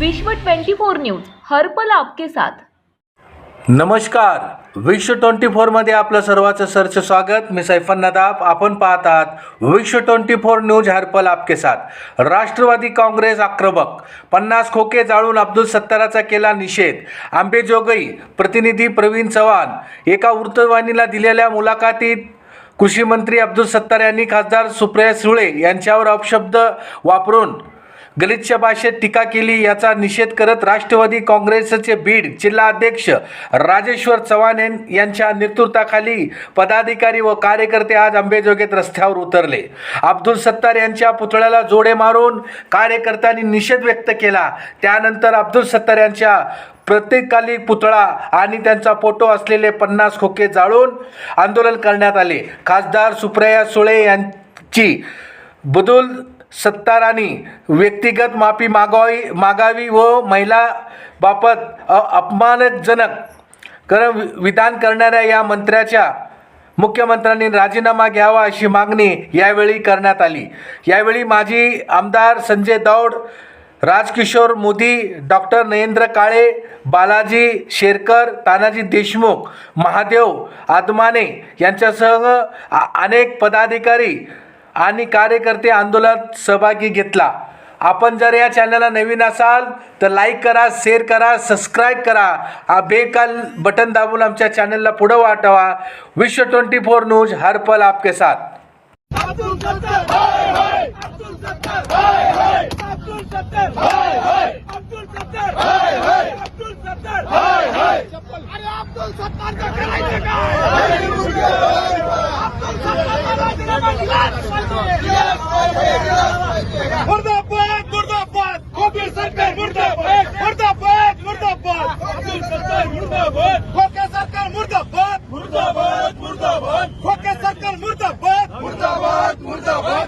विश्व 24 न्यूज हरपल आपके साथ. नमस्कार. विश्व ट्वेंटी फोरमध्ये आपलं सर्वांचं सरचं स्वागत. मी सैफन नदाब. आपण पाहत आहात विश्व ट्वेंटी फोर न्यूज हरपल आपके साथ. राष्ट्रवादी काँग्रेस आक्रमक. पन्नास खोके जाळून अब्दुल सत्ताराचा केला निषेध. आंबेजोगई प्रतिनिधी प्रवीण चव्हाण एका वृत्तवाहिनीला दिलेल्या मुलाखतीत कृषी मंत्री अब्दुल सत्तार यांनी खासदार सुप्रिया सुळे यांच्यावर अपशब्द वापरून गलिच्छ भाषेत टीका केली याचा निषेध करत राष्ट्रवादी काँग्रेसचे बीड जिल्हाध्यक्ष राजेश्वर चव्हाण यां- यांच्या नेतृत्वाखाली पदाधिकारी व कार्यकर्ते आज अंबेजोगेत रस्त्यावर उतरले. अब्दुल सत्तार यांच्या पुतळ्याला जोडे मारून कार्यकर्त्यांनी निषेध व्यक्त केला. त्यानंतर अब्दुल सत्तार यांच्या प्रत्येकाली पुतळा आणि त्यांचा फोटो असलेले पन्नास खोके जाळून आंदोलन करण्यात आले. खासदार सुप्रिया सुळे यांची बदल सत्तारांनी व्यक्तिगत माफी मागावी मागावी व महिला बाबत अपमानजनक कर विधान करणाऱ्या या मंत्र्याच्या मुख्यमंत्र्यांनी राजीनामा घ्यावा अशी मागणी यावेळी करण्यात आली. यावेळी माजी आमदार संजय दौड राजकिशोर मोदी डॉक्टर नरेंद्र काळे बालाजी शेरकर तानाजी देशमुख महादेव आदमाने यांच्यासह आ- अनेक पदाधिकारी आणि कार्यकर्ते आंदोलनात सहभागी घेतला. आपण जर या चॅनलला नवीन असाल तर लाईक करा शेअर करा सबस्क्राईब करा. हा बेकाल बटन दाबून आमच्या चॅनलला पुढं वाटवा. विश्व ट्वेंटी फोर न्यूज हर पल आपके साथ. सत्तार का करायचं काय? मुर्दाबाद मुर्दाबाद खोके सरकार मुर्दाबाद मुर्दाबाद मुर्दाबाद अब्दुल सत्तार मुर्दाबाद खोके सरकार मुर्दाबाद मुर्दाबाद मुर्दाबाद खोके सरकार मुर्दाबाद मुर्दाबाद मुर्दाबाद